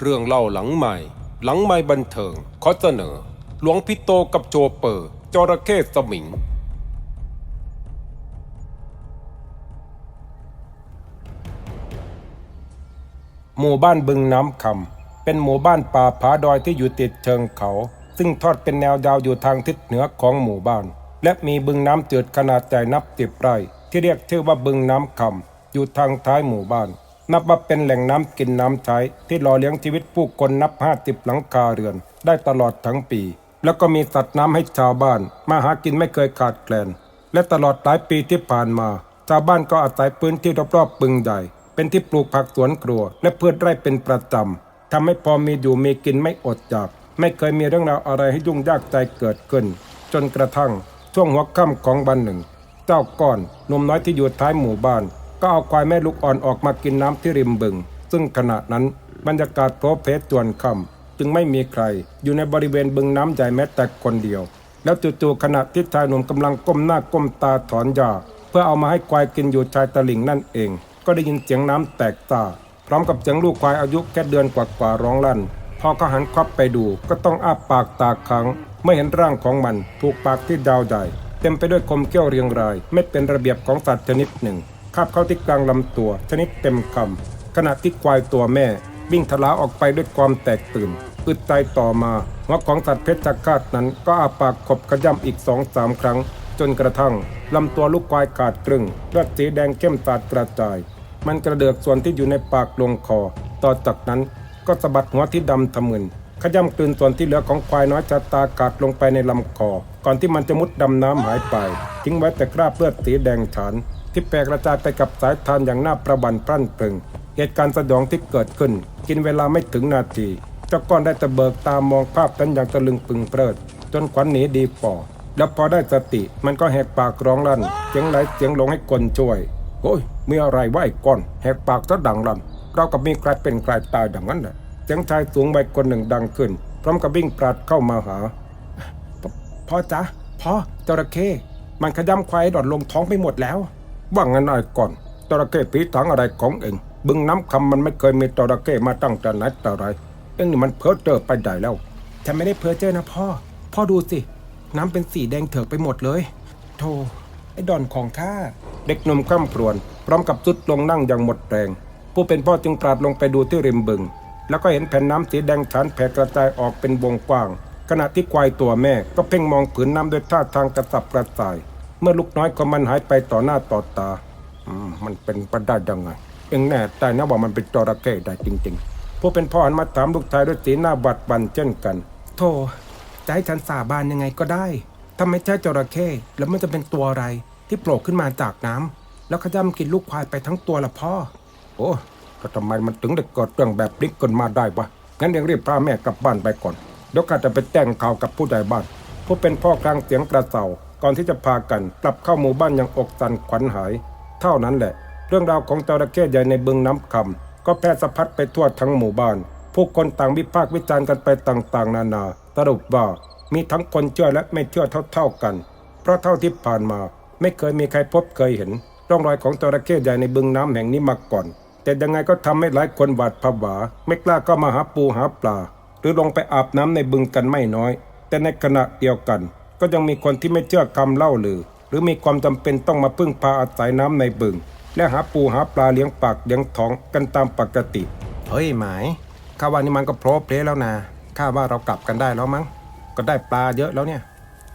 เรื่องเล่าหลังใหม่ หลังใหม่บันเทิงขอเสนอ หลวงพี่โตกับโจเปอร์จระเข้สมิง หมู่บ้านบึงน้ำคำเป็นหมู่บ้านป่าผาดอยที่อยู่ติดเชิงเขา ซึ่งทอดเป็นแนวยาวอยู่ทางทิศเหนือของหมู่บ้าน และมีบึงน้ำจืดขนาดใหญ่นับสิบไร่ ที่เรียกชื่อว่าบึงน้ำคำอยู่ทางท้ายหมู่บ้าน นับว่าเป็นแหล่งน้ำกินน้ำใช้ ที่หล่อเลี้ยงชีวิตผู้คนนับห้าสิบหลังคาเรือน ได้ตลอดทั้งปี แล้วก็มีสัตว์น้ำให้ชาวบ้าน มาหากินไม่เคยขาดแคลน และตลอดหลายปีที่ผ่านมา ชาวบ้านก็อาศัยพื้นที่รอบๆบึงใหญ่เป็นที่ปลูกผักสวนครัว และพืชไร่เป็นประจำทำให้พอมีอยู่มีกินไม่อดอยาก ไม่เคยมีเรื่องราวอะไรให้ยุ่งยากใจเกิดขึ้น จนกระทั่งช่วงหัวค่ำของวันหนึ่งเจ้าก้อนหนุ่มน้อยที่อยู่ท้ายหมู่บ้าน ก็เอาควายแม่ลูกอ่อนออกมากินน้ำที่ริมบึง ซึ่งขณะนั้นบรรยากาศโพเพจวนค่ำจึงไม่มีใคร อยู่ในบริเวณบึงน้ำใหญ่แม้แต่คนเดียว แล้วจู่ๆขณะที่ชายหนุ่มกำลังก้มหน้าก้มตาถอนหญ้าเพื่อเอามาให้ควายกินอยู่ชายตลิ่งนั่นเอง ก็ได้ยินเสียงน้ำแตกตา พร้อมกับเสียงลูกควายอายุแค่เดือนกว่าๆร้องลั่นพอเขาหันควับไปดูก็ต้องอ้าปากตาค้างไม่เห็นร่างของมันถูกปากที่ดาวใหญ่เต็มไปด้วยคมเขี้ยวเรียงราย ไม่เป็นระเบียบของสัตว์ชนิดหนึ่ง คาบเข้าที่กลางลำตัว ชนิดเต็มคำขณะที่ควายตัวแม่วิ่งทะลาออกไปด้วยความแตกตื่นอึดใจต่อมาหัวของสัตว์เพชฌฆาตนั้นก็อาปากขบขย้ำอีกสองสามครั้ง จนกระทั่งลำตัวลูกควายขาดครึ่งเลือดสีแดงเข้มสาดกระจาย มันกระเดือกส่วนที่อยู่ในปากลงคอ ต่อจากนั้นก็สะบัดหัวที่ดำทะมึนขย้ำกลืนส่วนที่เหลือของควายน้อยชะตาขาดลงไปในลำคอ ก่อนที่มันจะมุดดำน้ำหายไป ทิ้งไว้แต่คราบเลือดสีแดงฉาน ที่แปรกระจายไปกับสายทานอย่างน่าประบันพรั่นพรึง เหตุการณ์สยองที่เกิดขึ้น กินเวลาไม่ถึงนาทีเจ้าก้อนได้ต่เบิกตามองภาพนั้นอย่างตะลึงปึงเพลิด จนขวัญหนีดีป่อแล้วพอได้สติมันก็แหกปากร้องลั่นเสียงไหลเสียงลงให้คนช่วยโอ้ยมีอะไรวะไอ้ก้อนแหกปากซะดังลั่นเรากับมีใครเป็นใครตายดังนั้นแหละเสียงชายสูงวัยคนหนึ่งดังขึ้น พร้อมกับวิ่งปราดเข้ามาหาพ่อจ๊ะพ่อจระเข้มันขย้ำควายดอดลงท้องไปหมดแล้ว ว่างั้นไอ้ก่อนจระเข้ผีถังอะไรของเอง บึงน้ำคำมันไม่เคยมีจระเข้มาตั้งแต่ไหนแต่ไรเอ็งนี่มันเพ้อเจอไปได้แล้วฉันไม่ได้เพ้อเจ้อนะพ่อ พ่อดูสิ น้ำเป็นสีแดงเถือกไปหมดเลย โธ่ไอ้ดอนของข้าเด็กหนุ่มคร่ำครวญพร้อมกับสุดลงนั่งอย่างหมดแรง ผู้เป็นพ่อจึงปราดลงไปดูที่ริมบึง แล้วก็เห็นแผ่นน้ำสีแดงฉานแผ่กระจายออกเป็นวงกว้าง ขณะที่ควายตัวแม่ก็เพ่งมองผืนน้ำด้วยท่าทางกระสับกระส่าย เมื่อลูกน้อยของมันหายไปต่อหน้าต่อตาอืมมันเป็นไปได้ยังไง เอ็งแน่ใจนะว่ามันเป็นจระเข้ได้จริง ๆ ผู้เป็นพ่อหันมาถามลูกชายด้วยสีหน้าบัดบันเช่นกัน โธ่จะให้ฉันสาบานยังไงก็ได้ถ้าไม่ใช่จระเข้แล้วมันจะเป็นตัวอะไร ที่โผล่ขึ้นมาจากน้ำแล้วขย้ำกินลูกควายไปทั้งตัวละพ่อ โอ้ก็ทำไมมันถึงได้เกิดเรื่องแบบนี้ขึ้นมาได้วะงั้นยังรีบพาแม่กลับบ้านไปก่อนเดี๋ยวข้าจะไปแจ้งข่าวกับผู้ใหญ่บ้าน ผู้เป็นพ่อกลางเสียงกระเซา ก่อนที่จะพากันกลับเข้าหมู่บ้านอย่างอกสั่นขวัญหาย เท่านั้นแหละ เรื่องราวของจระเข้ใหญ่ในบึงน้ำคำก็แพร่สะพัดไปทั่วทั้งหมู่บ้าน ผู้คนต่างวิพากษ์วิจารณ์กันไปต่างๆ นานา สรุปว่ามีทั้งคนเชื่อและไม่เชื่อเท่าๆกัน เพราะเท่าที่ผ่านมาไม่เคยมีใครพบเคยเห็น ร่องรอยของจระเข้ใหญ่ในบึงน้ำแห่งนี้มาก่อน แต่ยังไงก็ทำให้หลายคนหวาดผวาไม่กล้าเข้ามาหาปูหาปลา หรือลงไปอาบน้ำในบึงกันไม่น้อย แต่ในขณะเดียวกัน ก็ยังมีคนที่ไม่เชื่อคำเล่าลือ หรือมีความจำเป็นต้องมาพึ่งพาอาศัยน้ำในบึง และหาปูหาปลาเลี้ยงปากเลี้ยงท้องกันตามปกติ เฮ้ยหมายข้าว่านี่มันก็โพรเพลแล้วนะข้าว่าเรากลับกันได้แล้วมั้ง ก็ได้ปลาเยอะแล้วเนี่ย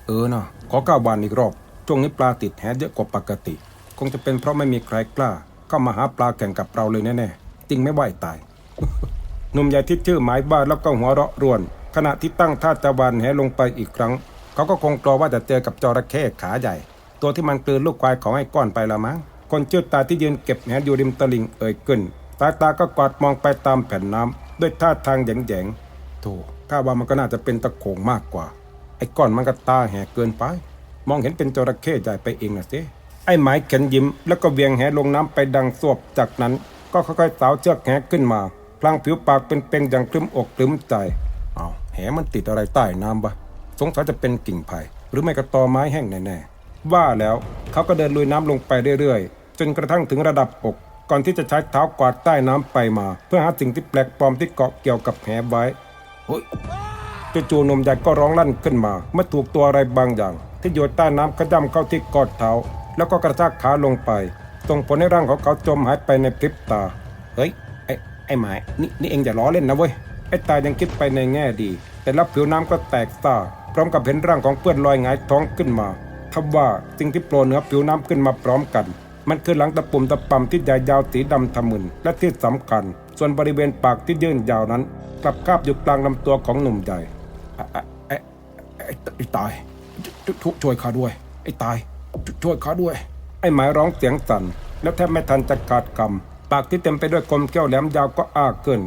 เออเนาะขอก้าววันอีกรอบช่วงนี้ปลาติดแหเยอะกว่าปกติ คงจะเป็นเพราะไม่มีใครกล้าเข้ามาหาปลาแข่งกับเราเลยแน่ๆจริงไม่ไหวตายหนุ่มใหญ่ที่ชื่อหมายบ้านแล้วก็หัวเราะร่วน ขณะที่ตั้งท่าจะวันแหลงไปอีกครั้ง เขาก็คงกลัวว่าจะเจอกับจระเข้ขาใหญ่ ตัวที่มันกลืนลูกควายของไอ้ก้อนไปละมั้งคนชื่อตาที่ยืนเก็บแหนอยู่ริมตลิ่งเอ่ยขึ้นสาตาก็กวาดมองไปตามแผ่นน้ำด้วยท่าทางแยงๆโธ่ข้าว่ามันก็น่าจะเป็นตะโขงมากกว่า ไอ้ก้อนมันก็ตาแหกเกินไป มองเห็นเป็นจระเข้ใหญ่ไปเองนะสิไอ้หมายเข็นยิ้มแล้วก็เวียงแหลงน้ำไปดังสวบจากนั้น ก็ค่อยๆสาวเชือกแหขึ้นมาพลางผิวปากเป็นเป่งอย่างคลึ้มอกคลึ้มใจเอาแหมันติดอะไรใต้น้ำบะ สงสัยจะเป็นกิ่งไผ่หรือไม่ก็ตอไม้แห้งแน่ๆว่าแล้วเขาก็เดินลุยน้ำลงไปเรื่อยๆ จนกระทั่งถึงระดับอก ก่อนที่จะใช้เท้ากวาดใต้น้ำไปมา เพื่อหาสิ่งที่แปลกปลอมที่เกาะเกี่ยวกับแหไว้เฮ้ยจู่ๆนมใหญ่ก็ร้องลั่นขึ้นมา เมื่อถูกตัวอะไรบางอย่าง ที่อยู่ใต้น้ำขย้ำเข้าที่กอดเท้า แล้วก็กระชากขาลงไปส่งผลให้ร่างของเขาจมหายไปในพริบตา เฮ้ย ไอ้ไอ้หมายนี่นี่เองอย่าล้อเล่นนะเว้ย ไอ้ตายยังคิดไปในแง่ดี แต่รับผิวน้ำก็แตกซ่าพร้อมกับเห็นร่างของเพื่อนลอยหงายท้องขึ้นมาทว่าสิ่งที่โผล่เหนือผิวน้ำขึ้นมาพร้อมกัน มันคือหลังตะปุ่มตะปำที่ใหญ่ยาวสีดำทะมึนและที่สำคัญ ส่วนบริเวณปากที่ยื่นยาวนั้น กลับคาบอยู่กลางลำตัวของหนุ่มใหญ่ไอ้ไอ้ไอ้ไอ้ตายช่วยช่วยข้าด้วย ไอ้ตายช่วยข้าด้วย ไอ้หมายร้องเสียงสั่น แล้วแทบไม่ทันจะขาดคำปากที่เต็มไปด้วยคมแก้วแหลมยาวก็อ้าขึ้น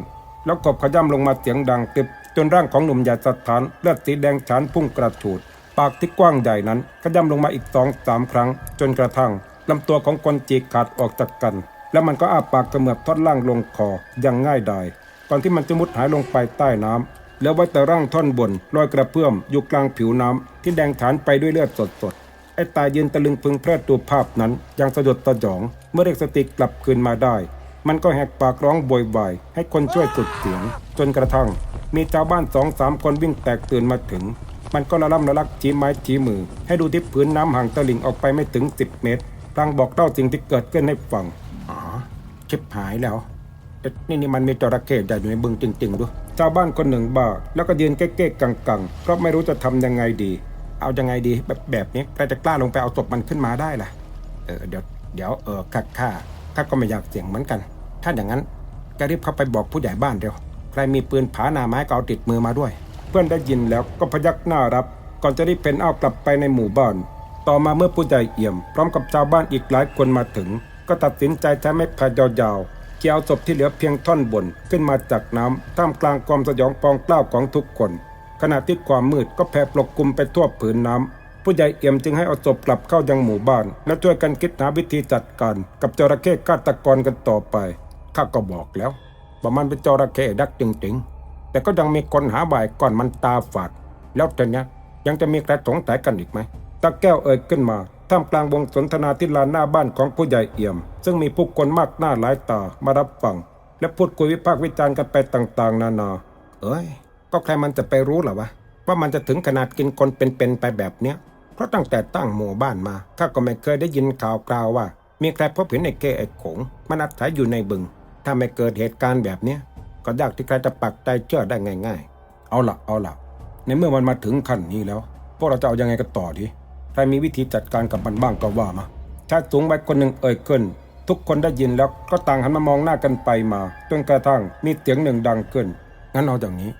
แล้วกบขย้ำลงมาเสียงดังกริบ จนร่างของหนุ่มใหญ่สถานเลือดสีแดงฉานพุ่งกระฉูด ปากที่กว้างใหญ่นั้นขย้ำลงมาอีกสองสามครั้ง จนกระทั่งลำตัวของคนจีกขาดออกจากกัน แล้วมันก็อ้าปากกระเมือบท่อนล่างลงคออย่างง่ายดายก่อนที่มันจะมุดหายลงไปใต้น้ำแล้วไว้แต่ร่างท่อนบนลอยกระเพื่อมอยู่กลางผิวน้ำที่แดงฉานไปด้วยเลือดสดๆไอ้ตายยืนตะลึงพึงเพลิดดูภาพนั้นอย่างสยดสยอง เมื่อเรียกสติกลับคืนมาได้ มันก็แหกปากร้องโวยวายให้คนช่วยสุดเสียง จนกระทั่ง มีชาวบ้านสองสามคนวิ่งแตกตื่นมาถึง มันก็ละล่ำละลักชี้ไม้ชี้มือ ให้ดูที่พื้นน้ำห่างตลิ่งออกไปไม่ถึง10เมตรพลางบอกเล่าสิ่งที่เกิดขึ้นให้ฟังอ๋อชิบหายแล้วเอ๊ะนี่นี่มันมีจระเข้ใหญ่อยู่ในบึงจริงๆด้วยชาวบ้านคนหนึ่งบ้าแล้วก็ยืนเก๊กๆกังๆเพราะไม่รู้จะทำยังไงดี เอายังไงดีแบบแบบนี้ใครจะกล้าลงไปเอาศพมันขึ้นมาได้ล่ะเออเดี๋ยวเดี๋ยวเออข้าข้า ข้าก็ไม่อยากเสี่ยงเหมือนกัน ถ้าอย่างนั้นแกรีบเข้าไปบอกผู้ใหญ่บ้านเร็ว ใครมีปืนผาหนาไม้ก็เอาติดมือมาด้วย เพื่อนได้ยินแล้วก็พยักหน้ารับ ก่อนจะรีบเป็นเอากลับไปในหมู่บ้าน ต่อมาเมื่อผู้ใหญ่เอี่ยม พร้อมกับชาวบ้านอีกหลายคนมาถึง ก็ตัดสินใจใช้ไม้พายยาวๆเกี่ยวศพที่เหลือเพียงท่อนบนขึ้นมาจากน้ำท่ามกลางความสยองปองกล้าวของทุกคน ขณะที่ความมืดก็แผ่ปกคลุมไปทั่วผืนน้ำ ผู้ใหญ่เอี่ยมจึงให้เอาศพกลับเข้ายังหมู่บ้าน และช่วยกันคิดหาวิธีจัดการ กับจระเข้ฆาตกรกันต่อไปข้าก็บอกแล้วว่ามันเป็นจระเข้ดักจริงๆ แต่ก็ยังมีคนหาบ่ายก่อนมันตาฝาด แล้วตอนเนี้ยยังจะมีใครสงสัยกันอีกไหมตาแก้วเอ่ยขึ้นมาท่ามกลางวงสนทนาที่ลานหน้าบ้านของผู้ใหญ่เอี่ยม ซึ่งมีผู้คนมากหน้าหลายตามารับฟังและพูดคุยวิพากษ์วิจารณ์กันไปต่างๆ นานา เอ้ย ก็ใครมันจะไปรู้หรอวะว่ามันจะถึงขนาดกินคนเป็นๆไปแบบเนี้ย เพราะตั้งแต่ตั้งหมู่บ้านมาข้าก็ไม่เคยได้ยินข่าวกล่าวว่า มีใครพบเห็นไอ้เก้ไอ้ขงมันอาศัยอยู่ในบึง ถ้าไม่เกิดเหตุการณ์แบบเนี้ยก็ยากที่ใครจะปักใจเชื่อได้ง่าย ๆ เอาละเอาละในเมื่อมันมาถึงขั้นนี้แล้วพวกเราจะเอายังไงกันต่อดีใครมีวิธีจัดการกับมันบ้างก็ว่ามาชายสูงวัยคนหนึ่งเอ่ยขึ้นทุกคนได้ยินแล้วก็ต่างหันมามองหน้ากันไปมาจนกระทั่งมีเสียงหนึ่งดังขึ้น งั้นเอาอย่างนี้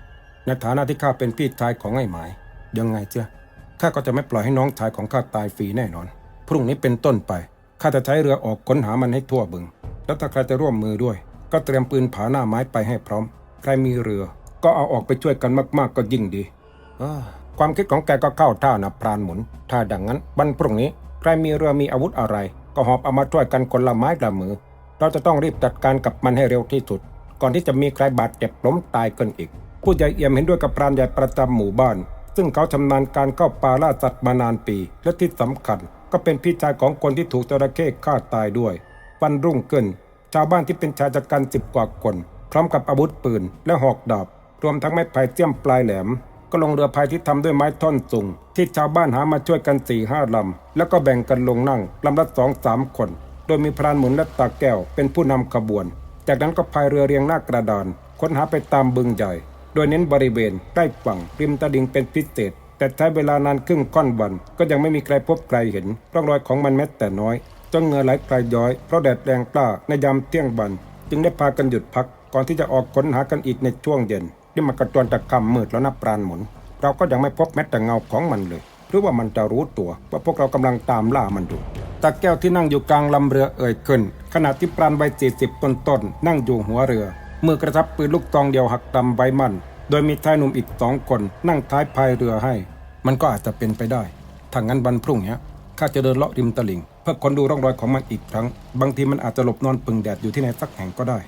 ในฐานะที่ข้าเป็นพี่ชายของไอ้หมาย ยังไงเจ้า ข้าก็จะไม่ปล่อยให้น้องชายของข้าตายฟรีแน่นอน พรุ่งนี้เป็นต้นไปข้าจะใช้เรือออกค้นหามันให้ทั่วบึง แล้วถ้าใครจะร่วมมือด้วย ก็เตรียมปืนผาหน้าไม้ไปให้พร้อม ใครมีเรือ ก็เอาออกไปช่วยกันมาก ๆ ก็ยิ่งดีความคิดของแกก็เข้าท่านะพรานหมุน ถ้าดังนั้นวันพรุ่งนี้ใครมีเรือมีอาวุธอะไร ก็หอบเอามาช่วยกันคนละไม้ละมือ เราจะต้องรีบจัดการกับมันให้เร็วที่สุด ก่อนที่จะมีใครบาดเจ็บล้มตายกันอีก ผู้ใหญ่เอี่ยมเห็นด้วยกับพรานใหญ่ประจำหมู่บ้าน ซึ่งเขาชำนาญการเข้าป่าล่าสัตว์มานานปี และที่สำคัญก็เป็นพี่ชายของคนที่ถูกจระเข้ฆ่าตายด้วย วันรุ่งขึ้น ชาวบ้านที่เป็นชายจัดการสิบกว่าคน พร้อมกับอาวุธปืนและหอกดาบ รวมทั้งไม้ไผ่เจียมปลายแหลม ก็ลงเรือพายที่ทำด้วยไม้ท่อนสูงที่ชาวบ้านหามาช่วยกันสี่ห้าลำ แล้วก็แบ่งกันลงนั่งลำละสองสามคน โดยมีพรานหมุนและตาแก้วเป็นผู้นำขบวน จากนั้นก็พายเรือเรียงหน้ากระดานค้นหาไปตามบึงใหญ่ โดยเน้นบริเวณใกล้ฝั่งริมตลิ่งเป็นพิเศษ แต่ใช้เวลานานครึ่งค่อนวัน ก็ยังไม่มีใครพบใครเห็น ร่องรอยของมันแม้แต่น้อยจนเงือไหลกลายย้อยเพราะแดดแรงกล้าในยามเที่ยงวัน จึงได้พากันหยุดพักก่อนที่จะออกค้นหากันอีกในช่วงเย็นที่มันกระจวนตะคำมืดแล้วนับปราณหมุน เราก็ยังไม่พบแม้แต่เงาของมันเลยหรือว่ามันจะรู้ตัวว่าพวกเรากำลังตามล่ามันอยู่ตาแก้วที่นั่งอยู่กลางลำเรือเอ่ยขึ้น ขณะที่ปราณใบสี่สิบต้นต้นๆนั่งอยู่หัวเรือ มือกระทับปืนลูกตองเดียวหักดำไว้มั่นโดยมีชายหนุ่มอีกสองคนนั่งท้ายพายเรือให้ มันก็อาจจะเป็นไปได้ถ้างั้นวันพรุ่งนี้ข้าจะเดินเลาะริมตลิ่ง เพื่อค้นดูร่องรอยของมันอีกครั้ง บางทีมันอาจจะหลบนอนปึงแดดอยู่ที่ไหนสักแห่งก็ได้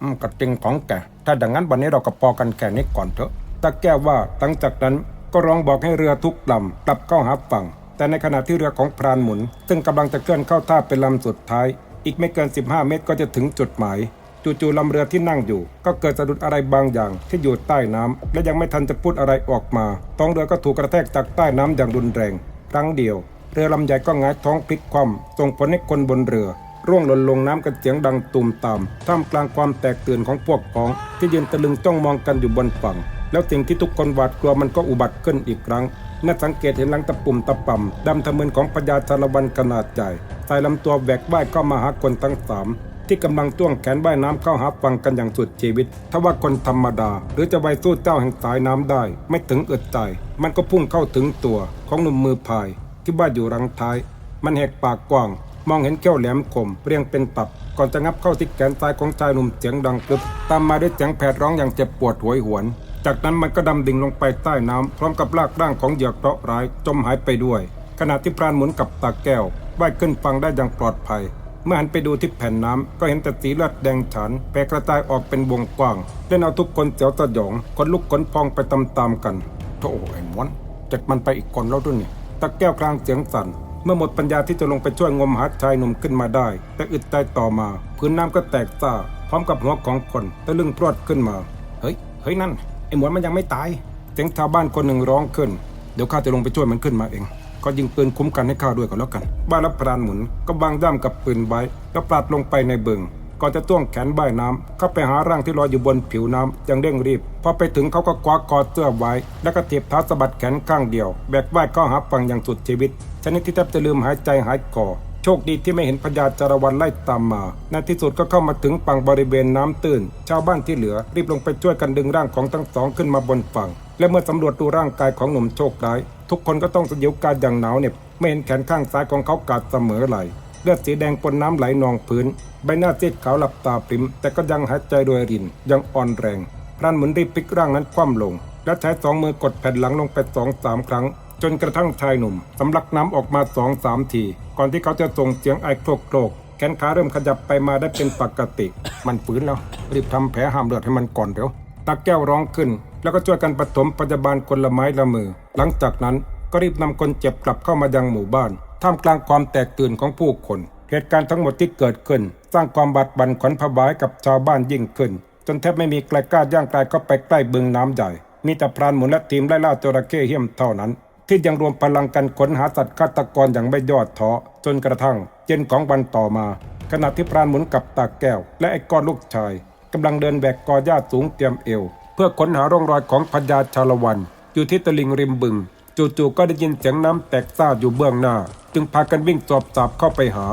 อืมกระจิงของแกถ้าดังนั้นวันนี้เราก็พอกันแค่นี้ก่อนเถอะตาแก้วว่าหลังจากนั้นก็ร้องบอกให้เรือทุกลำกลับเข้าหาฝั่ง แต่ในขณะที่เรือของพรานหมุน ซึ่งกำลังจะเคลื่อนเข้าท่าเป็นลำสุดท้าย อีกไม่เกิน 15 เมตรก็จะถึงจุดหมาย จู่ๆลำเรือที่นั่งอยู่ ก็เกิดสะดุดอะไรบางอย่างที่อยู่ใต้น้ำและยังไม่ทันจะพูดอะไรออกมา ท้องเรือก็ถูกกระแทกจากใต้น้ำอย่างรุนแรง ครั้งเดียว เรือลำใหญ่ก็หงายท้องพลิกคว่ำส่งผลให้คนบนเรือ ร่วงหล่นลงน้ำกันเสียงดังตุ่มตาม ท่ามกลางความแตกตื่นของพวกพ้อง ที่ยืนตะลึงจ้องมองกันอยู่บนฝั่ง แล้วสิ่งที่ทุกคนหวาดกลัวมันก็อุบัติขึ้นอีกครั้งน่าสังเกตเห็นหลังตะปุ่มตะป่ำดำทะมึนของพญาชาละวันขนาดใหญ่สายลำตัวแหวกว่ายเข้ามาหาคนทั้งสาม ที่กำลังต้วงแขนว่ายน้ำเข้าหาฝั่งกันอย่างสุดชีวิต ถ้าว่าคนธรรมดา หรือจะไวสู้เจ้าแห่งสายน้ำได้ ไม่ถึงอึดใจมันก็พุ่งเข้าถึงตัวของหนุ่มมือพาย ที่ว่าอยู่รังท้าย มันแหกปากกว้าง มองเห็นแก้วแหลมคมเรียงเป็นตับ ก่อนจะงับเข้าที่แขนซ้ายของชายหนุ่มเสียงดังกรึบตามมาด้วยเสียงแผดร้องอย่างเจ็บปวดหวยหวน จากนั้นมันก็ดำดิ่งลงไปใต้น้ำพร้อมกับลากร่างของเหยื่อเคราะห์ร้ายจมหายไปด้วย ขณะที่พรานหมุนกับตาแก้วว่ายขึ้นฟังได้อย่างปลอดภัย มื่อหันไปดูที่แผ่นน้ำก็เห็นแต่สีเลือดแดงฉานแผ่กระจายออกเป็นวงกว้างเล่นเอาทุกคนเสียวสยองคนลุกขนพองไปตามๆกันโธ่ไอ้มวนจัดมันไปอีกคนแล้วด้วยนี่ตาแก้วคลางเสียงสั่นเมื่อหมดปัญญาที่จะลงไปช่วยงมหาชายหนุ่มขึ้นมาได้ แต่อึดใจต่อมาพื้นน้ำก็แตกซ่าพร้อมกับหัวของคนตะลึงพรวดขึ้นมา เฮ้ย เฮ้ยนั่นไอ้หมวนมันยังไม่ตาย เสียงชาวบ้านคนหนึ่งร้องขึ้น เดี๋ยวข้าจะลงไปช่วยมันขึ้นมาเอง ก็ยิงปืนคุ้มกันให้ข้าด้วยก็แล้วกัน บ้านรับพรานหมุนก็บางด้ามกับปืนไว้แล้วปลาดลงไปในบึงก่อนจะต้วงแขนบ่ายน้ำเข้าไปหาร่างที่ลอยอยู่บนผิวน้ำอย่างเร่งรีบ พอไปถึงเขาก็คว้าคอเสื้อไว้ แล้วก็เทียบเท้าสะบัดแขนข้างเดียว แบกว่ายเข้าหาฝั่งอย่างสุดชีวิตชนิดที่แทบจะลืมหายใจหายคอ โชคดีที่ไม่เห็นพญาจารวันไล่ตามมา ในที่สุดก็เข้ามาถึงฝั่งบริเวณน้ำตื้น ชาวบ้านที่เหลือ รีบลงไปช่วยกันดึงร่างของทั้งสองขึ้นมาบนฝั่ง และเมื่อสำรวจดูร่างกายของหนุ่มโชคร้าย ทุกคนก็ต้องสยิวกายอย่างหนาวเหน็บไม่เห็นแขนข้างซ้ายของเขาขาดเสมอไหลเลือดสีแดงปนน้ำไหลนองพื้น ใบหน้าซีดขาวหลับตาปริม แต่ก็ยังหายใจโดยริน ยังอ่อนแรงพรานหมุนรีบพลิกร่างนั้นคว่ำลง และใช้สองมือกดแผ่นหลังลงไปสองสามครั้ง จนกระทั่งชายหนุ่มสำลักน้ำออกมาสองสามที ก่อนที่เขาจะส่งเสียงไอโครกโครกแขนขาเริ่มขยับไปมาได้เป็นปกติ มันฟื้นแล้ว รีบทำแผลห้ามเลือดให้มันก่อนเร็วตาแก้วร้องขึ้น แล้วก็ช่วยกันปฐมพยาบาลคนละไม้ละมือ หลังจากนั้นก็รีบนำคนเจ็บกลับเข้ามายังหมู่บ้าน ท่ามกลางความแตกตื่นของผู้คน เหตุการณ์ทั้งหมดที่เกิดขึ้น สร้างความบาดบั่นขวัญผวายกับชาวบ้านยิ่งขึ้น จนแทบไม่มีใครกล้าย่างกายเข้าไปใกล้บึงน้ำใหญ่ มีแต่พรานหมุนและทีมไล่ล่าจระเข้เหี้ยมเท่านั้น ที่ยังรวมพลังกันค้นหาสัตว์ฆาตกรอย่างไม่ยอดท้อจนกระทั่งเย็นของวันต่อมา ขณะที่พรานหมุนกับตาแก้ว และไอ้ก้อนลูกชายกำลังเดินแบกกอหญ้าสูงเตรียมเอว เพื่อค้นหาร่องรอยของพญาชาละวัน อยู่ที่ตลิ่งริมบึง จู่ๆก็ได้ยินเสียงน้ำแตกซ่าอยู่เบื้องหน้า จึงพากันวิ่งสอบสาบเข้าไปหา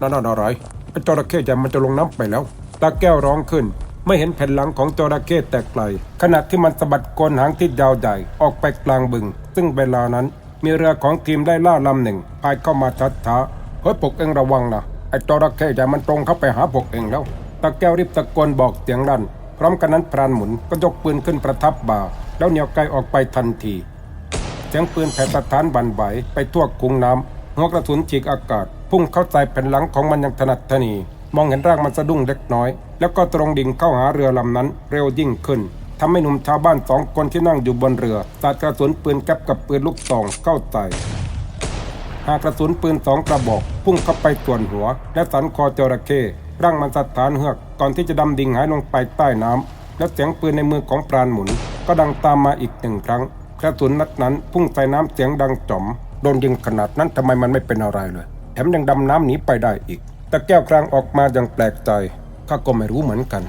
นั่นนั่นอะไรไอ้จระเข้ใหญ่มันจะลงน้ำไปแล้ว ตาแก้วร้องขึ้น ไม่เห็นแผ่นหลังของจระเข้แตกไกลขณะที่มันสะบัดโกนหางที่ยาวใหญ่ออกไปกลางบึง ซึ่งเวลานั้นมีเรือของทีมได้ล่าลำหนึ่งพายเข้ามาช้าๆเฮ้ยพวกเอ็งระวังนะไอ้จระเข้ใหญ่มันตรงเข้าไปหาพวกเอ็งแล้วตาแก้วรีบตะโกนบอกเสียงดันพร้อมกันนั้นพรานหมุนก็ยกปืนขึ้นประทับบ่าแล้วเหนี่ยวไกลออกไปทันทีเสียงปืนแผ่สถานบันไหวไปทั่วคุงน้ำหัวกระสุนฉีกอากาศ พุ่งเข้าใส่แผ่นหลังของมันอย่างถนัดถนี มองเห็นร่างมันสะดุ้งเล็กน้อย แล้วก็ตรงดิ่งเข้าหาเรือลำนั้นเร็วยิ่งขึ้นทำให้หนุ่มชาวบ้านสองคนที่นั่งอยู่บนเรือสาดกระสุนปืนแก๊ปกับปืนลูกซองเข้าใส่หากกระสุนปืนสองกระบอก พุ่งเข้าไปส่วนหัว และสันคอจระเข้ร่างมันสถานเหือกก่อนที่จะดำดิ่งหายลงไปใต้น้ำและเสียงปืนในมือของปราณหมุน ก็ดังตามมาอีกหนึ่งครั้ง กระสุนนัดนั้นพุ่งใส่น้ำเสียงดังจ๋อมโดนยิงขนาดนั้นทำไมมันไม่เป็นอะไรเลยแถมยังดำน้ำหนีไปได้อีก แต่แก้วกลางออกมาอย่างแปลกใจข้าก็ไม่รู้เหมือนกัน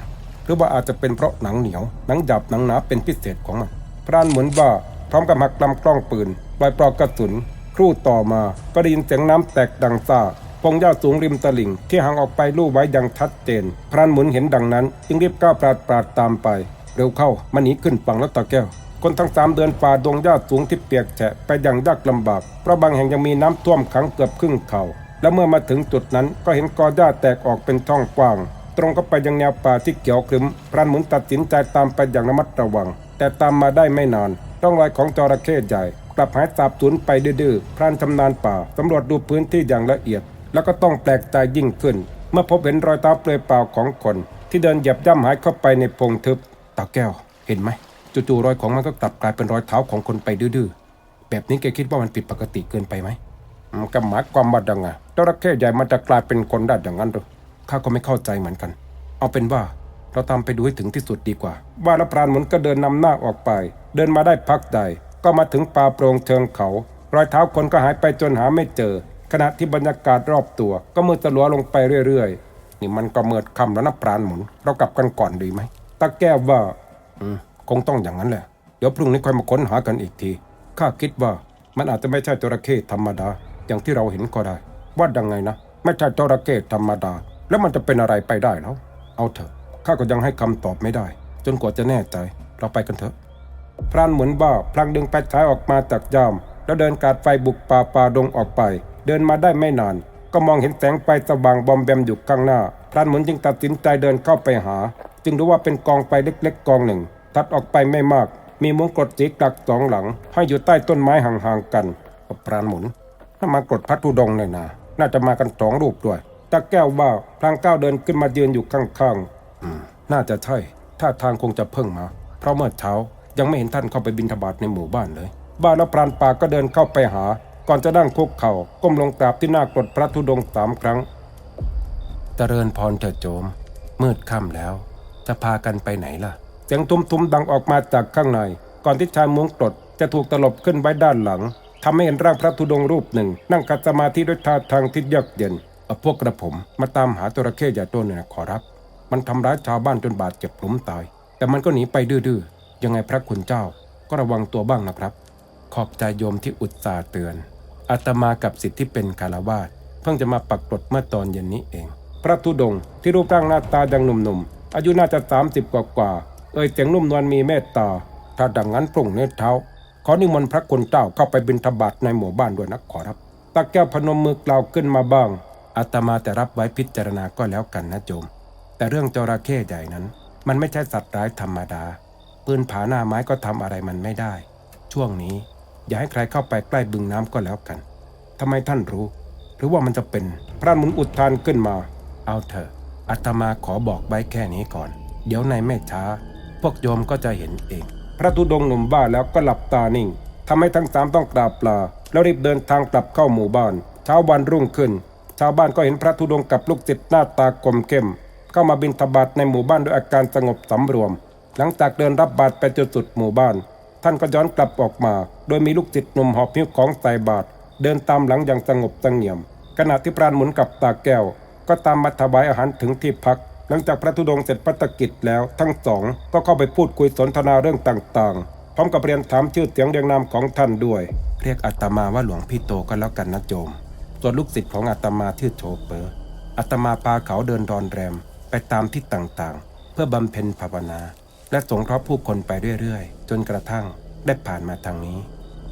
หรือว่าอาจจะเป็นเพราะหนังเหนียว หนังหยาบหนังหนาเป็นพิเศษของมันพรานเหมือนว่าพร้อมกับหักลำกล้องปืนปล่อยปลอกกระสุน ครู่ต่อมาก็ได้ยินเสียงน้ำแตกดังซ่าพงหญ้าสูงริมตลิ่งที่ห่างออกไปลู่ไว้อย่างชัดเจน พรานหมุนเห็นดังนั้นจึงรีบก้าวปราดปราดตามไป เร็วเข้ามันหนีขึ้นฝั่งแล้วตาแก้ว คนทั้งสามเดินฝ่าดงหญ้าสูงที่เปียกแฉะไปอย่างยากลำบากเพราะบางแห่งยังมีน้ำท่วมขังเกือบครึ่งเข่า และเมื่อมาถึงจุดนั้นก็เห็นกอหญ้าแตกออกเป็นช่องกว้าง ตรงเข้าไปยังแนวป่าที่เขียวครึ้มพรานหมุนตัดสินใจตามไปอย่างระมัดระวัง แต่ตามมาได้ไม่นานร่องรอยของจระเข้ใหญ่ กลับหายสาบสูญไปดื้อๆพรานชำนาญป่าสำรวจดูพื้นที่อย่างละเอียด แล้วก็ต้องแปลกใจยิ่งขึ้น เมื่อพบเห็นรอยเท้าเปลือยเปล่าของคน ที่เดินเหยียบย่ำหายเข้าไปในพงทึบตาแก้ว เห็นไหมจู่ๆรอยของมันก็กลับกลายเป็นรอยเท้าของคนไปดื้อๆแบบนี้แกคิดว่ามันผิดปกติเกินไปไหม ก็หมายความว่าดังไงจระเข้ใหญ่มันจะกลายเป็นคนได้อย่างนั้นหรือข้าก็ไม่เข้าใจเหมือนกัน เอาเป็นว่าเราตามไปดูให้ถึงที่สุดดีกว่า ว่าล้วพรานหมุนก็เดินนำหน้าออกไป เดินมาได้พักใด ก็มาถึงป่าโปร่งเชิงเขา รอยเท้าคนก็หายไปจนหาไม่เจอ ขณะที่บรรยากาศรอบตัว ก็มืดสลัวลงไปเรื่อยๆ นี่มันก็เมืดคำแล้วนะพรานหมุน เรากลับกันก่อนดีไหมตาแก้วว่า อืมคงต้องอย่างนั้นแหละ เดี๋ยวพรุ่งนี้ค่อยมาค้นหากันอีกที ข้าคิดว่ามันอาจจะไม่ใช่จระเข้ธรรมดา อย่างที่เราเห็นก็ได้ ว่าดังไงนะ ไม่ใช่จระเข้ธรรมดา แล้วมันจะเป็นอะไรไปได้แล้ว เอาเถอะข้าก็ยังให้คำตอบไม่ได้ จนกว่าจะแน่ใจเราไปกันเถอะ พรานเหมือนว่าพลางดึงไฟฉายออกมาจากย่าม แล้วเดินกาดไฟบุกป่าป่าดงออกไป เดินมาได้ไม่นาน ก็มองเห็นแสงไฟสว่างบอมแบมอยู่ข้างหน้า พรานเหมือนจึงตัดสินใจเดินเข้าไปหา จึงรู้ว่าเป็นกองไฟเล็ก ๆ กองหนึ่งทัดออกไปไม่มาก มีมุ้งกรดสีกลักสองหลังให้อยู่ใต้ต้นไม้ห่างๆกันพรานหมุน ถ้ามากรดพัดทุดงเลยนะ น่าจะมากันสองรูปด้วยตาแก้วว่าพลางก้าวเดินขึ้นมายืนอยู่ข้างๆอืมน่าจะใช่ท่าทางคงจะเพิ่งมา เพราะเมื่อเช้ายังไม่เห็นท่านเข้าไปบินทบาทในหมู่บ้านเลย บ้านแล้วพรานป่าก็เดินเข้าไปหา ก่อนจะนั่งคุกเข่าก้มลงกราบที่หน้ากรดพระธุดงสามครั้งเจริญพรเถิดโจม มืดค่ำแล้ว จะพากันไปไหนล่ะเสียงทุ้มๆดังออกมาจากข้างใน ก่อนที่ชายมุ้งกรดจะถูกตลบขึ้นไว้ด้านหลัง ทำให้เห็นร่างพระธุดงรูปหนึ่ง นั่งกัดสมาธิด้วยท่าทางที่เยือกเย็นเอาพวกกระผมมาตามหาจระเข้ใหญ่ตัวหนึ่งขอรับ มันทำร้ายชาวบ้านจนบาดเจ็บล้มตาย แต่มันก็หนีไปดื้อๆยังไงพระคุณเจ้าก็ระวังตัวบ้างนะครับ ขอบใจโยมที่อุตส่าห์เตือนอาตมากับสิทธิ์ที่เป็นคารวาสเพิ่งจะมาปักกรดเมื่อตอนเย็นนี้เอง พระธุดงที่รูปร่างหน้าตายังหนุ่มๆอายุน่าจะ 30 กว่ากว่าเอ่ยเสียงนุ่มนวลมีเมตตา ถ้าดังนั้นพรุ่งนี้เท้า ขอนิมนต์พระคุณเจ้าเข้าไปบิณฑบาตในหมู่บ้านด้วยนะขอรับตาแก้วพนมมือกล่าวขึ้นมาบ้างอาตมาแต่รับไว้พิจารณาก็แล้วกันนะโยมแต่เรื่องจระเข้ใหญ่นั้น มันไม่ใช่สัตว์ร้ายธรรมดา ปืนผาหน้าไม้ก็ทำอะไรมันไม่ได้ ช่วงนี้ อย่าให้ใครเข้าไปใกล้บึงน้ำก็แล้วกันทำไมท่านรู้ หรือว่ามันจะเป็นพระมุนอุทานขึ้นมา เอาเถอะอาตมาขอบอกไว้แค่นี้ก่อน เดี๋ยวในไม่ช้า พวกโยมก็จะเห็นเอง ระธุดงหนุ่มบ้าแล้วก็หลับตานิ่งทำให้ทั้งสามต้องกราบลา แล้วรีบเดินทางกลับเข้าหมู่บ้าน เช้าวันรุ่งขึ้น ชาวบ้านก็เห็นพระธุดงกับลูกศิษย์หน้าตากลมเข้ม เข้ามาบิณฑบาตในหมู่บ้านด้วยอาการสงบสำรวม หลังจากเดินรับบาตรไปจนสุดหมู่บ้าน ท่านก็ย้อนกลับออกมา โดยมีลูกศิษย์หนุ่มหอบหิ้วของใส่บาตรเดินตามหลังอย่างสงบเสงี่ยม ขณะที่พรานหมุนกับตาแก้ว ก็ตามมาถวายอาหารถึงที่พัก หลังจากพระธุดงค์เสร็จพัฒกิจแล้วทั้งสองก็เข้าไปพูดคุยสนทนาเรื่องต่างๆ พร้อมกับเรียนถามชื่อเสียงเรียงนามของท่านด้วย เรียกอาตมาว่าหลวงพี่โตก็แล้วกันนะโยมส่วนลูกศิษย์ของอาตมาชื่อโชเปอร์อาตมาพาเขาเดินรอนแรม ไปตามที่ต่างๆ เพื่อบำเพ็ญภาวนา และสงเคราะห์ผู้คนไปเรื่อยๆ จนกระทั่งได้ผ่านมาทางนี้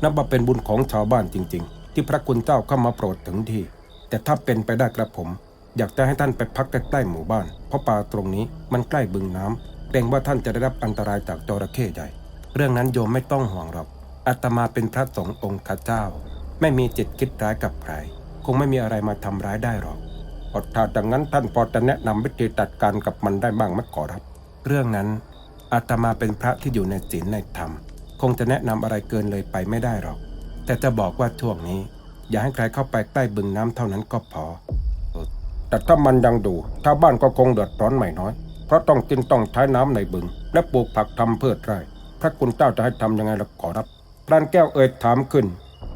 นับว่าเป็นบุญของชาวบ้านจริง ๆ ที่พระคุณเจ้าเข้ามาโปรดถึงที่แต่ถ้าเป็นไปได้กระผม อยากจะให้ท่านไปพักใกล้ๆหมู่บ้าน เพราะป่าตรงนี้มันใกล้บึงน้ำเกรงว่าท่านจะได้รับอันตรายจากจระเข้ใหญ่ เรื่องนั้นโยมไม่ต้องห่วงหรอกอาตมาเป็นพระสงฆ์องค์ข้าเจ้า ไม่มีจิตคิดร้ายกับใคร คงไม่มีอะไรมาทำร้ายได้หรอกอดถ้าดังนั้นท่านพอจะแนะนำวิธีจัดการกับมันได้บ้างไหมขอรับ เรื่องนั้นอาตมาเป็นพระที่อยู่ในศีลในธรรม คงจะแนะนำอะไรเกินเลยไปไม่ได้หรอก แต่จะบอกว่าช่วงนี้ อย่าให้ใครเข้าไปใกล้บึงน้ำเท่านั้นก็พอ แต่ถ้ามันยังดูชาวบ้านก็คงเดือดร้อนไม่น้อย เพราะต้องกินต้องใช้น้ำในบึง และปลูกผักทำพืชไร่พระคุณเจ้าจะให้ทำยังไงล่ะขอรับพรานแก้วเอ่ยถามขึ้น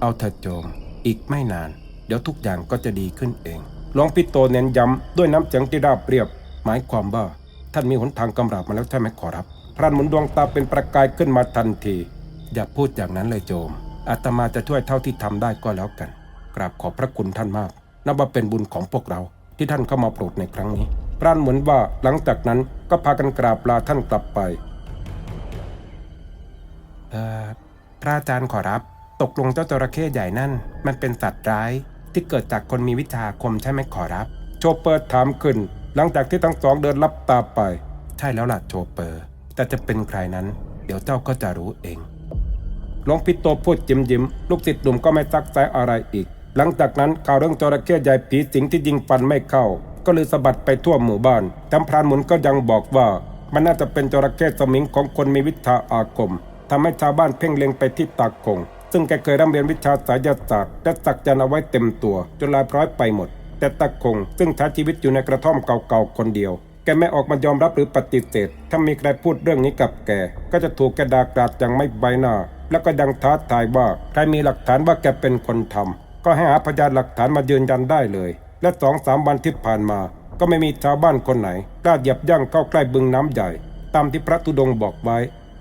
เอาเถิดโจม อีกไม่นาน เดี๋ยวทุกอย่างก็จะดีขึ้นเองหลวงพี่โตเน้นย้ำด้วยน้ำเสียงที่ราบเรียบ หมายความว่าท่านมีหนทางกำราบมาแล้วใช่ไหมขอรับพรานหมุนดวงตาเป็นประกายขึ้นมาทันที อย่าพูดอย่างนั้นเลยโจมอาตมาจะช่วยเท่าที่ทำได้ก็แล้วกัน กราบขอบพระคุณท่านมากนับว่าเป็นบุญของพวกเรา ที่ท่านเข้ามาโปรดในครั้งนี้พรานเหมือนว่าหลังจากนั้นก็พากันกราบลาท่านกลับไปเอ่อพระอาจารย์ขอรับ ตกลงเจ้าจระเข้ใหญ่นั่น มันเป็นสัตว์ร้ายที่เกิดจากคนมีวิชาอาคมใช่ไหมขอรับ โชเปอร์ถามขึ้น หลังจากที่ทั้งสองเดินลับตาไป ใช่แล้วล่ะโชเปอร์ แต่จะเป็นใครนั้น เดี๋ยวเจ้าก็จะรู้เองหลวงพี่โตพูดยิ้มยิ้มๆลูกศิษย์หนุ่มก็ไม่ซักไซอะไรอีก หลังจากนั้นข่าวเรื่องจระเข้ใหญ่ผีสิงที่ยิงฟันไม่เข้า ก็เลยสะบัดไปทั่วหมู่บ้านจำพรานหมุนก็ยังบอกว่ามันน่าจะเป็นจระเข้สมิงของคนมีวิชาอาคมทำให้ชาวบ้านเพ่งเล็งไปที่ตากคง ซึ่งแกเคยร่ำเรียนวิชาสายศาสตร์และสักยันเอาไว้เต็มตัวจนลายพร้อยไปหมด แต่ตะคง ซึ่งใช้ชีวิตอยู่ในกระท่อมเก่าๆคนเดียว แกไม่ออกมายอมรับหรือปฏิเสธ ถ้ามีใครพูดเรื่องนี้กับแก ก็จะถูกแกด่ากราดอย่างไม่ใบหน้า แล้วก็ยังท้าทายว่าใครมีหลักฐานว่าแกเป็นคนทำ ก็ให้หาพยานหลักฐานมายืนยันได้เลย และสองสามวันที่ผ่านมา ก็ไม่มีชาวบ้านคนไหนกล้าเหยียบย่างเข้าใกล้บึงน้ำใหญ่ ตามที่พระธุดงบอกไว้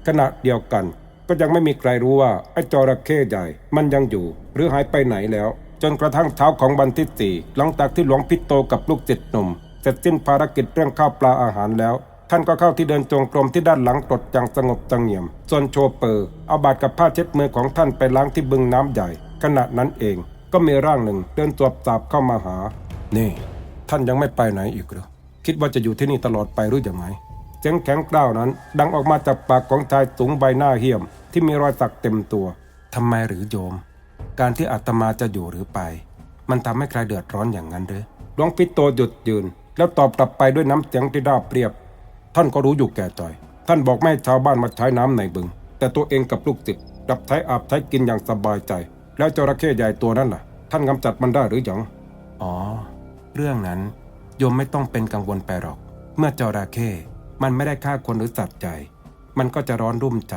ขณะเดียวกัน ก็ยังไม่มีใครรู้ว่าไอ้จระเข้ใหญ่ มันยังอยู่ หรือหายไปไหนแล้ว จนกระทั่งเช้าของวันที่สี่หลังจากที่หลวงพิโตกับลูกจิตหนุ่มเสร็จสิ้นภารกิจเรื่องข้าวปลาอาหารแล้วท่านก็เข้าที่เดินจงกรมที่ด้านหลังตดอย่างสงบเสงี่ยมส่วนโชเปอร์ เอาบาดกับผ้าเช็ดมือของท่านไปล้างที่บึงน้ำใหญ่ ขณะนั้นเอง ก็มีร่างหนึ่งเดินตัวสาบเข้ามาหา นี่ ท่านยังไม่ไปไหนอีกหรือคิดว่าจะอยู่ที่นี่ตลอดไปหรือยังไงเสียงแข็งกร้าวนั้น ดังออกมาจากปากของชายสูงใบหน้าเหี้ยม ที่มีรอยสักเต็มตัวทำไมหรือโยม การที่อาตมาจะอยู่หรือไป มันทำให้ใครเดือดร้อนอย่างนั้นหรือหลวงปิโตหยุดยืน แล้วตอบกลับไปด้วยน้ำเสียงที่ราบเรียบ ท่านก็รู้อยู่แก่ใจท่านบอกไม่ให้ชาวบ้านมาใช้น้ำในบึง แต่ตัวเองกับลูกศิษย์รับใช้อาบใช้กินอย่างสบายใจ แล้วจระเข้ใหญ่ตัวนั้นล่ะ ท่านกำจัดมันได้หรือยังอ๋อ เรื่องนั้นโยมไม่ต้องเป็นกังวลไปหรอก เมื่อจระเข้มันไม่ได้ฆ่าคนหรือสัตว์ใจ มันก็จะร้อนรุ่มใจ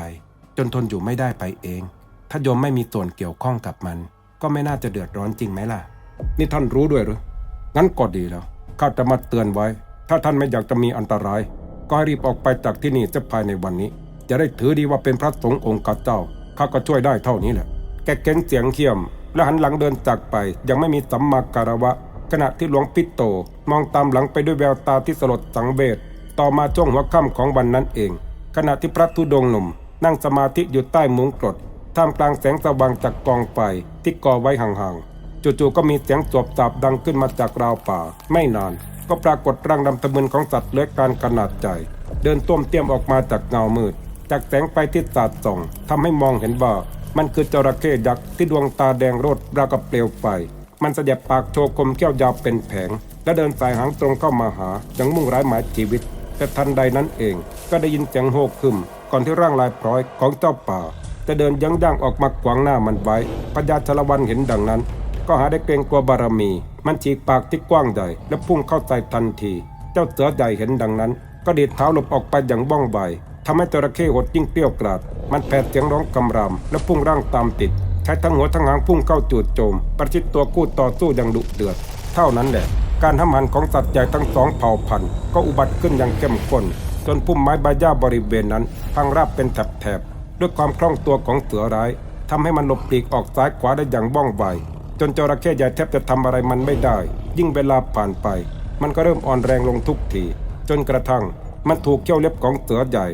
จนทนอยู่ไม่ได้ไปเอง ถ้าโยมไม่มีส่วนเกี่ยวข้องกับมัน ก็ไม่น่าจะเดือดร้อนจริงไหมล่ะ นี่ท่านรู้ด้วยหรืองั้นก็ดีแล้วข้าจะมาเตือนไว้ ถ้าท่านไม่อยากจะมีอันตราย ก็ให้รีบออกไปจากที่นี่จะภายในวันนี้ จะได้ถือดีว่าเป็นพระสงฆ์องค์กัเจ้าข้าก็ช่วยได้เท่านี้แหละแกเก้งเสียงเขี้ยม และหันหลังเดินจากไป ยังไม่มีสัมมาการวะ ขณะที่หลวงพิโต มองตามหลังไปด้วยแววตาที่สลดสังเวชต่อมาช่วงหัวค่ำของวันนั้นเอง ขณะที่พระธุดงค์หนุ่ม นั่งสมาธิอยู่ใต้มุงกรดท่ามกลางแสงสว่างจากกองไฟที่ก่อไว้ห่างๆจู่ๆก็มีเสียงสวบสาบดังขึ้นมาจากราวป่า ไม่นาน ก็ปรากฏร่างดำตะมึนของสัตว์เลื้อยคลานขนาดใหญ่เดินต้วมเตี้ยมออกมาจากเงามืด จากแสงไฟที่สาดส่องทำให้มองเห็นว่า มันคือจระเข้ยักษ์ที่ดวงตาแดงโรดราวกับเปลวไฟ มันเสด็จปากโชว์คมเขี้ยวยาวเป็นแผง และเดินสายหางตรงเข้ามาหาอย่างมุ่งร้ายหมายชีวิต แต่ทันใดนั้นเอง ก็ได้ยินเสียงโฮกขึ้นก่อนที่ร่างลายพร้อยของเจ้าป่า จะเดินยั้งย่างออกมาขวางหน้ามันไว้พญาชลวันเห็นดังนั้น ก็หาได้เกรงกลัวบารมี มันฉีกปากที่กว้างใหญ่และพุ่งเข้าใส่ทันที เจ้าเสือใหญ่เห็นดังนั้น ก็ดีดเท้าหลบออกไปอย่างบ้องไว ทำให้จระเข้หดยิ่งเกลี้ยวกราด มันแผดเสียงร้องกำรามและพุ่งร่างตามติด ใช้ทั้งหัวทั้งหางพุ่งเข้าจูดโจม ประชิดตัวกู้ต่อสู้อย่างดุเดือด เท่านั้นแหละ การทำหันของสัตว์ใหญ่ทั้งสองเผ่าพันธุ์ก็อุบัติขึ้นอย่างเข้มข้นจนพุ่มไม้ใบหญ้าบริเวณนั้น พังราบเป็นแถบๆด้วยความคล่องตัวของเสือร้ายทำให้มันหลบปลีกออกซ้ายขวาได้อย่างว่องไวจนจระเข้ใหญ่แทบจะทำอะไรมันไม่ได้ ยิ่งเวลาผ่านไป มันก็เริ่มอ่อนแรงลงทุกที จนกระทั่งมันถูกเขี้ยวเล็บของเสือใหญ่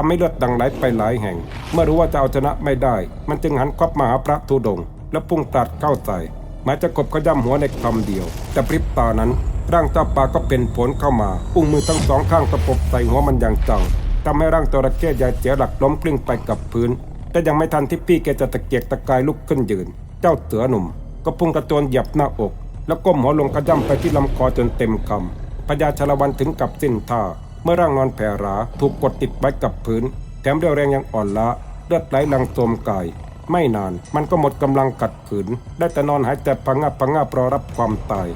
ทำให้เลือดดังไหลไปหลายแห่ง เมื่อรู้ว่าจะเอาชนะไม่ได้ มันจึงหันควับมาหาพระธุดง และพุ่งตัดเข้าใส่หมายจะกบขย้ำหัวในคำเดียว แต่พริบตานั้น ร่างเจ้าป่าก็เป็นผลเข้ามา อุ้งมือทั้งสองข้างตะปบใส่หัวมันอย่างจังทำให้ร่างจระเข้ใหญ่เสียหลักล้มกลิ้งไปกับพื้น แต่ยังไม่ทันที่พี่แกจะตะเกียกตะกายลุกขึ้นยืน เจ้าเสือหนุ่ม ก็พุ่งกระโจนเหยียบหน้าอก แล้วก้มหัวลงขย้ำไปที่ลำคอจนเต็มคำพญาชลวันถึงกับสิ้นท่า เมื่อร่างนอนแผ่ราถูกกดติดไว้กับพื้น แถมเรี่ยวแรงยังอ่อนล้าเลือดไหลลังโจมกาย ไม่นานมันก็หมดกำลังกัดขืน ได้แต่นอนหายใจพังงาบพังงาบรอรับความตาย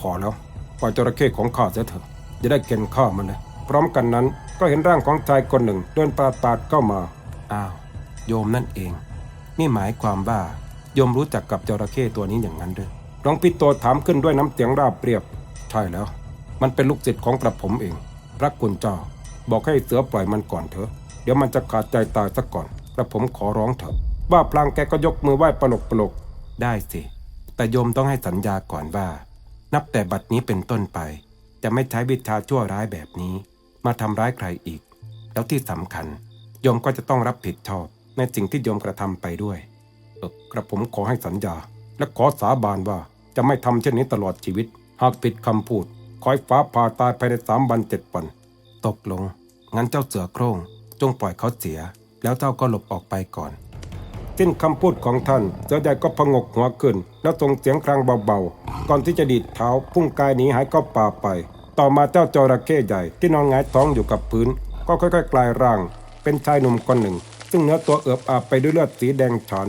พอแล้วปล่อยจระเข้ของข้าเสียเถอะจะได้เก็นข้ามันนะพร้อมกันนั้นก็เห็นร่างของชายคนหนึ่งเดินปาดปาดเข้ามาอ้าวโยมนั่นเอง นี่หมายความว่าโยมรู้จักกับจระเข้ตัวนี้อย่างนั้นด้วยหลวงพี่โตถามขึ้นด้วยน้ำเสียงราบเรียบ ใช่แล้ว มันเป็นลูกศิษย์ของกระผมเอง พระคุณเจ้า บอกให้เสือปล่อยมันก่อนเถอะ เดี๋ยวมันจะขาดใจตายซะก่อนกระผมขอร้องเถอะ ว่าพลางแกก็ยกมือไหว้ปลกปลกได้สิ แต่โยมต้องให้สัญญาก่อนว่า นับแต่บัดนี้เป็นต้นไป จะไม่ใช้วิชาชั่วร้ายแบบนี้ มาทำร้ายใครอีก แล้วที่สำคัญ โยมก็จะต้องรับผิดชอบในสิ่งที่โยมกระทำไปด้วยเออกระผมขอให้สัญญา และขอสาบานว่าจะไม่ทำเช่นนี้ตลอดชีวิต หากผิดคำพูด คอยฟ้าผ่าตายภายในสามวันเจ็ดวัน ตกลง งั้นเจ้าเสือโคร่ง จงปล่อยเขาเสีย แล้วเจ้าก็หลบออกไปก่อนสิ้นคำพูดของท่าน เสือใหญ่ก็พงกหัวขึ้น แล้วส่งเสียงครางเบาๆ ก่อนที่จะดีดเท้าพุ่งกายหนีหายเข้าป่าไป ต่อมาเจ้าจระเข้ใหญ่ที่นอนหงายท้องอยู่กับพื้น ก็ค่อยๆ กลายร่าง เป็นชายหนุ่มคนหนึ่ง ซึ่งเนื้อตัวเอือบอาบไปด้วยเลือดสีแดงฉาน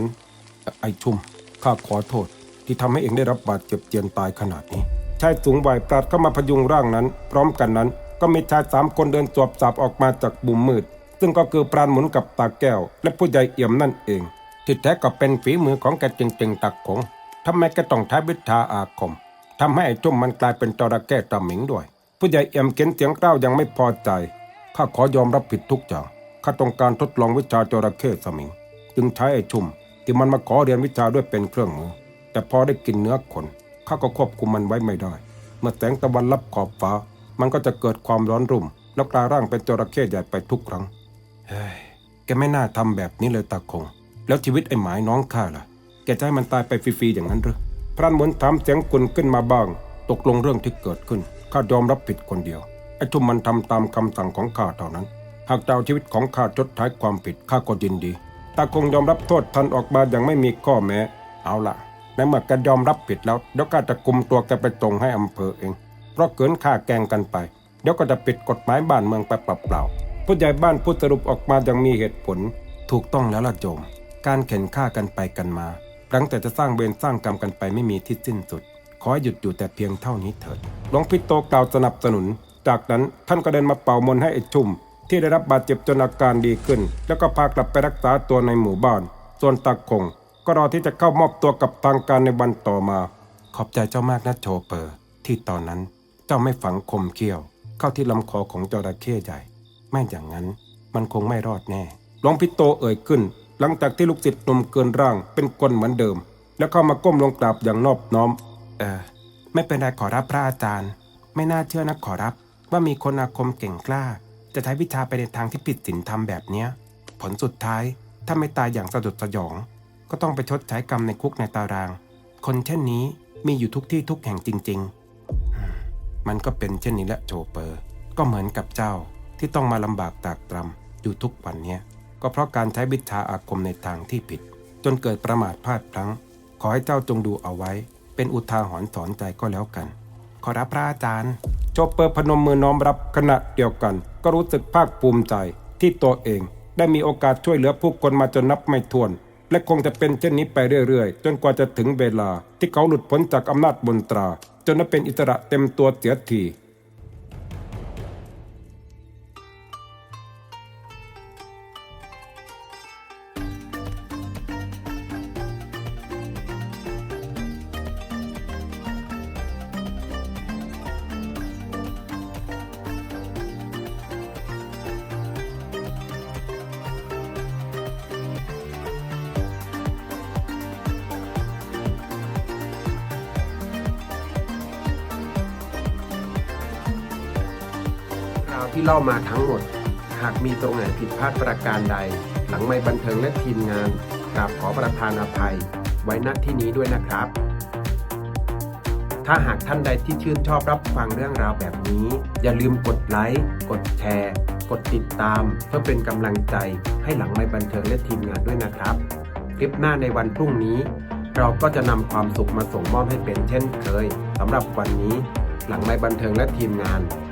ไอชุมข้าขอโทษที่ทำให้เองได้รับบาดเจ็บเจียนตายขนาดนี้ ชายสูงวัยปราดเข้ามาพยุงร่างนั้น พร้อมกันนั้น ก็มีชายสามคนเดินสวบสาบออกมาจากบุมมืด ซึ่งก็คือปราณหมุนกับตาแก้ว และผู้ใหญ่เอี่ยมนั่นเองที่แท้ก็เป็นฝีมือของแกจริงๆตักคงทำไมแกต้องใช้วิชาอาคมทำให้ไอ้จุ่มมันกลายเป็นจระเข้ตาหมิงด้วย ผู้ใหญ่เอี่ยมเขียนเสียงกล้าวยังไม่พอใจข้าขอยอมรับผิดทุกอย่างข้าต้องการทดลองวิชาจระเข้สมิง จึงใช้ไอ้ชุ่มที่มันมาขอเรียนวิชาด้วยเป็นเครื่องมือ แต่พอได้กินเนื้อคน ข้าก็ควบคุมมันไว้ไม่ได้ เมื่อแสงตะวันลับขอบฟ้า มันก็จะเกิดความร้อนรุ่ม แล้วกลายร่างเป็นจระเข้ใหญ่ไปทุกครั้ง เฮ้ย แกไม่น่าทำแบบนี้เลยตาคง แล้วชีวิตไอ้หมายน้องข้าล่ะ แกจะให้มันตายไปฟรีๆอย่างนั้นหรือพรานหมุนถามเสียงกุนขึ้นมาบ้าง ตกลงเรื่องที่เกิดขึ้น ข้ายอมรับผิดคนเดียว ไอ้ชุ่มมันทำตามคำสั่งของข้าเท่านั้น หากจะเอาชีวิตของข้าชดใช้ความผิดข้าก็ยินดี ตาคงยอมรับโทษทันออกมาอย่างไม่มีข้อแม้ เอาล่ะ ในเมื่อแกยอมรับผิดแล้วเดี๋ยวข้าจะกุมตัวแกไปตรงให้อำเภอเอง เพราะเกินค่าแกงกันไป เดี๋ยวก็จะปิดกฎหมายบ้านเมืองไปเปล่าๆผู้ใหญ่บ้านพูดสรุปออกมาอย่างมีเหตุผล ถูกต้องแล้วล่ะโจม การเข็นฆ่ากันไปกันมาหลังแต่จะสร้างเวรสร้างกรรมกันไปไม่มีที่สิ้นสุด ขอให้หยุดอยู่แต่เพียงเท่านี้เถิดหลวงพี่โตกล่าวสนับสนุน จากนั้นท่านก็เดินมาเป่ามนให้ไอ้ชุ่ม ที่ได้รับบาดเจ็บจนอาการดีขึ้น แล้วก็พากลับไปรักษาตัวในหมู่บ้าน ส่วนตาคง ก็รอที่จะเข้ามอบตัวกับทางการในวันต่อมา ขอบใจเจ้ามากนะโชเปอร์ ที่ตอนนั้นเจ้าไม่ฝังคมเขี้ยว เข้าที่ลำคอของจระเข้ใหญ่ ไม่อย่างนั้นมันคงไม่รอดแน่หลวงพี่โตเอ่ยขึ้น หลังจากที่ลูกศิษย์หนุ่มเกินร่างเป็นคนเหมือนเดิม แล้วเข้ามาก้มลงกราบอย่างนอบน้อม เออ ไม่เป็นไรขอรับพระอาจารย์ ไม่น่าเชื่อนะขอรับ ว่ามีคนอาคมเก่งกล้า จะใช้วิชาไปในทางที่ผิดศีลธรรมแบบเนี้ย ผลสุดท้ายถ้าไม่ตายอย่างสะดุดสยอง ก็ต้องไปชดใช้กรรมในคุกในตาราง คนเช่นนี้มีอยู่ทุกที่ทุกแห่งจริง ๆ มันก็เป็นเช่นนี้แหละโชเปอร์ ก็เหมือนกับเจ้าที่ต้องมาลำบากตากตรำอยู่ทุกวันเนี้ยก็เพราะการใช้วิชาอาคมในทางที่ผิด จนเกิดประมาทพลาดพลั้ง ขอให้เจ้าจงดูเอาไว้ เป็นอุทาหรณ์สอนใจก็แล้วกัน ขอรับพระอาจารย์โชเปอร์พนมมือน้อมรับขณะเดียวกัน ก็รู้สึกภาคภูมิใจที่ตัวเองได้มีโอกาสช่วยเหลือผู้คนมาจนนับไม่ถ้วน และคงจะเป็นเช่นนี้ไปเรื่อยๆ จนกว่าจะถึงเวลาที่เขาหลุดพ้นจากอำนาจบนตรา จนได้เป็นอิสระเต็มตัวเสียที ที่เล่ามาทั้งหมด หากมีตรงไหนผิดพลาดประการใด หลังไม่บันเทิงและทีมงานกราบขอประทานอภัย ไว้ณที่นี้ด้วยนะครับ ถ้าหากท่านใดที่ชื่นชอบรับฟังเรื่องราวแบบนี้ อย่าลืมกดไลค์กดแชร์ กดติดตาม เพื่อเป็นกำลังใจให้หลังไม่บันเทิงและทีมงานด้วยนะครับ คลิปหน้าในวันพรุ่งนี้ เราก็จะนำความสุขมาส่งมอบให้เป็นเช่นเคยสำหรับวันนี้หลังไม่บันเทิงและทีมงาน